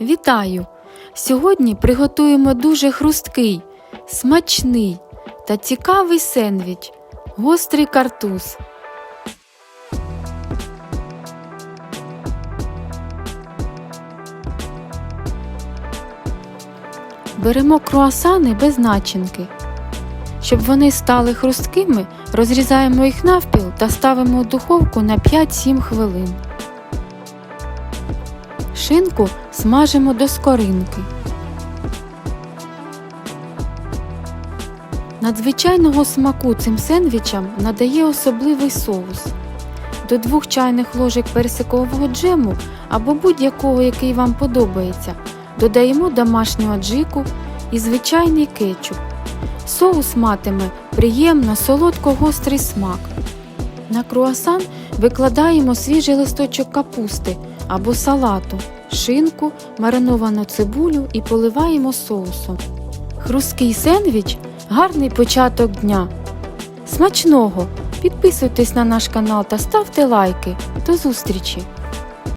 Вітаю! Сьогодні приготуємо дуже хрусткий, смачний та цікавий сендвіч гострий картуз. Беремо круасани без начинки. Щоб вони стали хрусткими, розрізаємо їх навпіл та ставимо у духовку на 5-7 хвилин. Шинку смажимо до скоринки. Надзвичайного смаку цим сендвічам надає особливий соус. До 2 чайних ложок персикового джему або будь-якого, який вам подобається, додаємо домашнього джику і звичайний кетчуп. Соус матиме приємно солодко-гострий смак. На круасан викладаємо свіжий листочок капусти або салату, шинку, мариновану цибулю і поливаємо соусом. Хрусткий сендвіч гарний початок дня. Смачного! Підписуйтесь на наш канал та ставте лайки. До зустрічі!